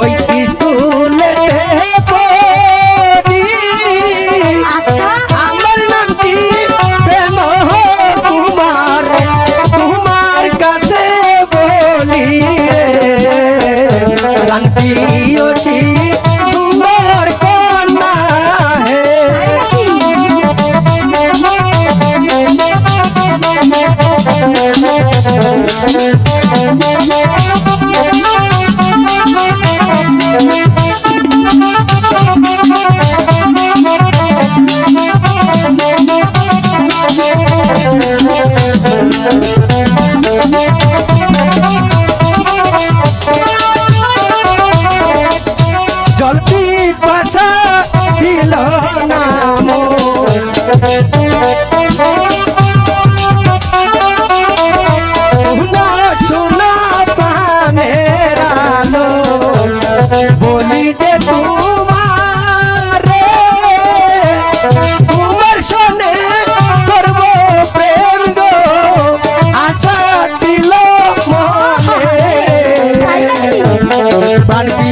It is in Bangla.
ওই স্কুলে আচ্ছা। আমার নাম কি প্রেম তোমার কাছে বলি রান্তি Thank you. পিপাসা ছিল না